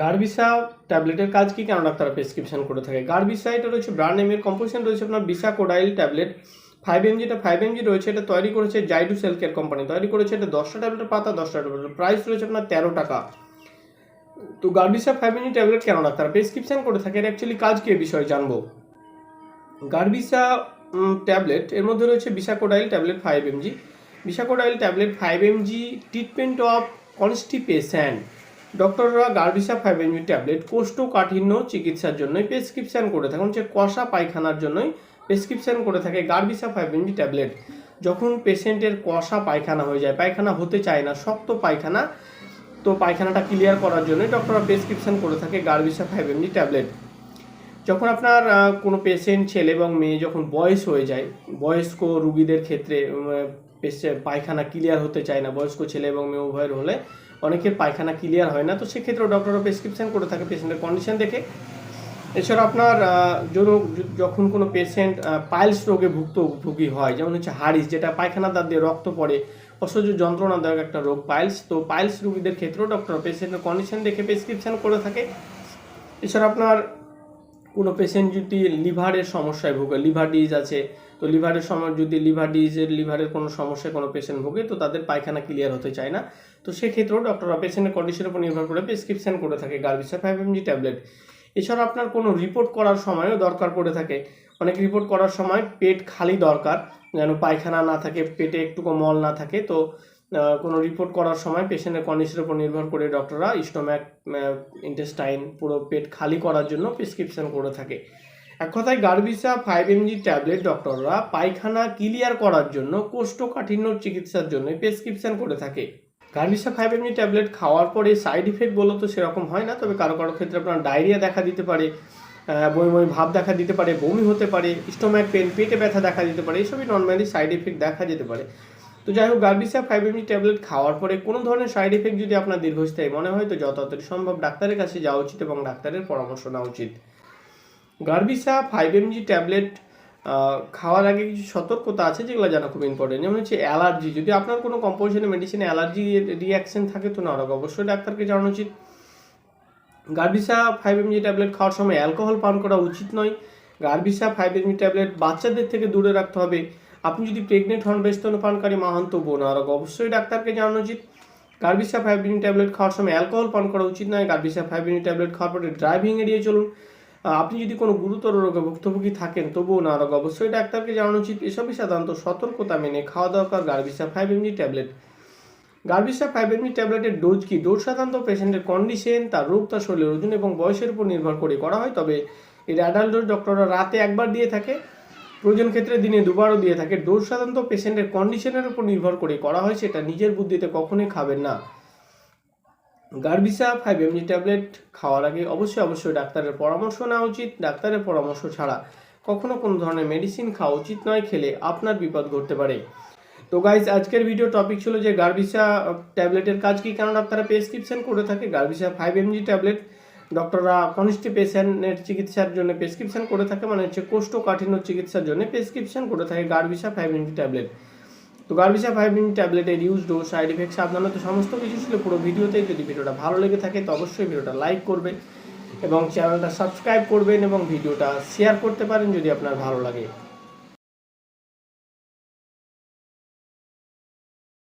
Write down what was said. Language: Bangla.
গার্বিসা ট্যাবলেটের কাজ কি? কেন ডাক্তাররা প্রেসক্রিপশন করে থাকে। গার্বিসা এটা রয়েছে ব্র্যান্ড নেমের কম্পোজিশন রয়েছে আপনার বিসা কোডাইল ট্যাবলেট ফাইভ এমজিটা ফাইভ এমজি রয়েছে, এটা তৈরি করেছে জাইডু সেল কেয়ার কোম্পানি তৈরি করেছে এটা দশটা ট্যাবলেটের পাতা, দশটা ট্যাবলেটের প্রাইস রয়েছে আপনার তেরো টাকা। তো গার্বিসা ফাইভ এমজি ট্যাবলেট কেন ডাক্তার প্রেসক্রিপশন করে থাকে। এর অ্যাকচুয়ালি কাজ কি বিষয়ে জানব? গার্বিসা ট্যাবলেট এর মধ্যে রয়েছে bisacodyl tablet five MG bisacodyl tablet five MG treatment of constipation ডক্টররা গার্বিসা five MG tablet কোষ্ঠকাঠিন্য চিকিৎসার জন্যই প্রেসক্রিপশান করে থাকে হচ্ছে কষা পায়খানার জন্যই প্রেসক্রিপশন করে থাকে গার্বিসা ফাইভ এমজি ট্যাবলেট। যখন পেশেন্টের কষা পায়খানা হয়ে যায়, পায়খানা হতে চায় না, শক্ত পায়খানা, তো পায়খানাটা ক্লিয়ার করার জন্যই ডক্টররা প্রেসক্রিপশন করে থাকে গার্বিসা ফাইভ এমজি ট্যাবলেট। যখন আপনার কোনো পেশেন্ট, ছেলে এবং মেয়ে যখন বয়স হয়ে যায়, বয়স্ক রুগীদের ক্ষেত্রে পায়খানা ক্লিয়ার হতে চায় না। বয়স্ক ছেলে এবং মেয়ে উভয়ের হলে অনেকের পায়খানা ক্লিয়ার হয় না। তো সেক্ষেত্রেও ডক্টররা প্রেসক্রিপশন করে থাকে পেশেন্টের কন্ডিশন দেখে। এছাড়া আপনার যখন- কোনো পেশেন্ট পাইলস রোগে ভুক্তভোগী হয়, যেমন হচ্ছে হাড়িস, যেটা পায়খানা দাঁত দিয়ে রক্ত পড়ে, অসহ্য যন্ত্রণাদায়ক একটা রোগ পাইলস তো পাইলস রোগীদের ক্ষেত্রেও ডক্টর পেশেন্টের কন্ডিশন দেখে প্রেসক্রিপশন করে থাকে। এছাড়া আপনার কোনো পেশেন্ট যদি লিভারের সমস্যায় ভোগে লিভার ডিজ আছে, তো লিভারের সময় যদি লিভার ডিজের লিভারের কোনো সমস্যায় কোনো পেশেন্ট ভোগে, তো তাদের পায়খানা ক্লিয়ার হতে চায় না। তো সেক্ষেত্রেও ডক্টররা পেশেন্টের কন্ডিশনের উপর নির্ভর করে প্রেসক্রিপশন করে থাকে গার্বিসা ফাইভ এমজি ট্যাবলেট এছাড়া আপনার কোনো রিপোর্ট করার সময়ও দরকার পড়ে থাকে। অনেক রিপোর্ট করার সময় পেট খালি দরকার, যেন পায়খানা না থাকে, পেটে একটুকু মল না থাকে, তো কোনো রিপোর্ট করার সময় পেশেন্টের কন্ডিশনের উপর নির্ভর করে ডক্টররা স্টোম্যাক ইন্টেস্টাইন পুরো পেট খালি করার জন্য প্রেসক্রিপশন করে থাকে। এক কথায় গার্বিসা ফাইভ এমজি ট্যাবলেট ডক্টররা পায়খানা ক্লিয়ার করার জন্য কোষ্ঠকাঠিন্য চিকিৎসার জন্য প্রেসক্রিপশন করে থাকে। গার্বিসা ফাইভ এমজি ট্যাবলেট খাওয়ার পরে সাইড ইফেক্ট বলো তো সেরকম হয় না, তবে কারও কারও ক্ষেত্রে আপনার ডায়রিয়া দেখা দিতে পারে বমি বমি ভাব দেখা দিতে পারে, বমি হতে পারে স্টোম্যাক পেন পেটে ব্যথা দেখা দিতে পারে এইসবই নর্মালি সাইড ইফেক্ট দেখা যেতে পারে। তো যাই হোক গার্বিসা ফাইভ এমজি ট্যাবলেট খাওয়ার পরে কোনো ধরনের সাইড ইফেক্ট যদি আপনার দীর্ঘস্থায়ী মনে হয়, তো যত সম্ভব ডাক্তারের কাছে যাওয়া উচিত এবং ডাক্তারের পরামর্শ নেওয়া উচিত। গার্বিসা ফাইভ এমজি ট্যাবলেট খাওয়ার আগে কিছু সতর্কতা আছে যেগুলো জানা খুব ইম্পর্টেন্ট যেমন হচ্ছে অ্যালার্জি। যদি আপনার কোনো কম্পোজিশনে মেডিসিনে অ্যালার্জি রিয়াকশন থাকে, তো না অবশ্যই ডাক্তারকে জানানো উচিত। গার্বিসা ফাইভ এমজি ট্যাবলেট খাওয়ার সময় অ্যালকোহল পান করা উচিত নয়। গার্বিসা ফাইভ এমজি ট্যাবলেট বাচ্চাদের থেকে দূরে রাখতে হবে। আপনি যদি প্রেগনেন্ট হন, বেস্তনপানকারী মা হন তবুও না অবশ্যই ডাক্তারকে জানানো উচিত গার্বিসা ফাইভ এমজি ট্যাবলেট খাওয়ার সময় অ্যালকোহল পান করা উচিত নয় গার্বিসা ফাইভ এমজি ট্যাবলেট খাওয়ার পরে ড্রাইভিং এড়িয়ে চলুন। আপনি যদি কোনো গুরুতর রোগে ভুক্তভোগী থাকেন, তবুও না অবশ্যই ডাক্তারকে জানানো উচিত এসবই সাধারণত সতর্কতা মেনে খাওয়া দরকার গার্বিসা ফাইভ এমজি ট্যাবলেট গার্বিসা ফাইভ এমজি ট্যাবলেটের ডোজ কি? ডোজ সাধারণত পেশেন্টের কন্ডিশন তার রোগ তার শরীরের ওজন এবং বয়সের উপর নির্ভর করে করা হয়, তবে এর অ্যাডাল্ট ডোজ ডক্টররা রাতে একবার দিয়ে থাকে। প্রয়োজন ক্ষেত্রে দিনে দুবারও দিয়ে থাকে। ডোজ সাধারণত পেশেন্টের কন্ডিশনের উপর নির্ভর করে করা হয়, সেটা নিজের বুদ্ধিতে কখনোই খাবেন না। গার্বিসা ফাইভ এমজি ট্যাবলেট খাওয়ার আগে অবশ্যই অবশ্যই ডাক্তারের পরামর্শ নেওয়া উচিত। ডাক্তারের পরামর্শ ছাড়া কখনো কোনো ধরনের মেডিসিন খাওয়া উচিত নয়, খেলে আপনার বিপদ ঘটতে পারে। তো গাইজ আজকের ভিডিও টপিক ছিল যে গার্বিসা ট্যাবলেটের কাজ কি কেন ডাক্তাররা প্রেসক্রিপশন করে থাকে গার্বিসা ফাইভ এমজি ট্যাবলেট। ডক্টররা কনস্টিপেশনের চিকিৎসার জন্য প্রেসক্রিপশন করে থাকে মানে হচ্ছে কোষ্ঠকাঠিন্য চিকিৎসার জন্য প্রেসক্রিপশন করে থাকে গার্বিসা ফাইভ ইঞ্চি ট্যাবলেট। তো গার্বিসা ফাইভ ইঞ্চি ট্যাবলেটের ইউজ ডোজ সাইড ইফেক্ট সাবধানতা সমস্ত কিছু ছিল পুরো ভিডিওতেই যদি ভিডিওটা ভালো লেগে থাকে তো অবশ্যই ভিডিওটা লাইক করবে এবং চ্যানেলটা সাবস্ক্রাইব করবেন এবং ভিডিওটা শেয়ার করতে পারেন যদি আপনার ভালো লাগে।